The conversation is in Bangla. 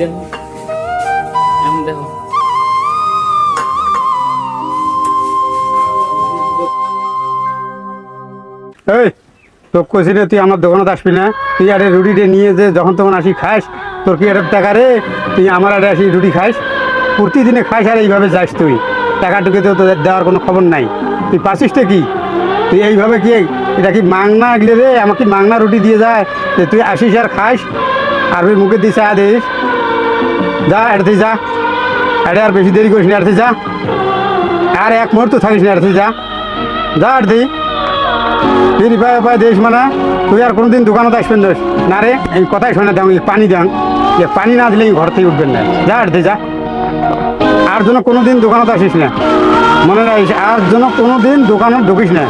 দেখো এমন দেখো। এই তোর কইছি রে, তুই আমার দোকানে আসবি না। তুই আরে রুটিটা নিয়ে যে যখন তখন আসি খাস তোর কি এটা টাকা রে? তুই আমার আরে আসি রুটি খাস প্রতিদিনে খাস আর এইভাবে যাস তুই। টাকা টাকাটুকে তো তোদের দেওয়ার কোনো খবর নাই। তুই পাসিসটা কি? তুই এইভাবে কি এটা কি মাংনা গেলে রে? আমাকে মাংনা রুটি দিয়ে যায়। তুই আসিস আর খাস আর ওই মুখে দিয়ে চা দিস। যা, এড়তে যা। এড়ে আর বেশি দেরি করিস না, এড়তে যা। আর এক মুহূর্ত থাকিস না, এড়তে যা। যা, এড়তে। তুই পায় পায় দিস মানে। তুই আর কোনোদিন দোকানত আসবেন না না রে, এই কথাই শোনা দাম পানি দাম যে পানি না দিলে ঘর থেকে উঠবেন না। যা, এড়তে যা। আর জন্য কোনোদিন দোকানত আসিস না। মনে রাখিস, আর জন্য কোনোদিন দোকানত ঢুকিস না।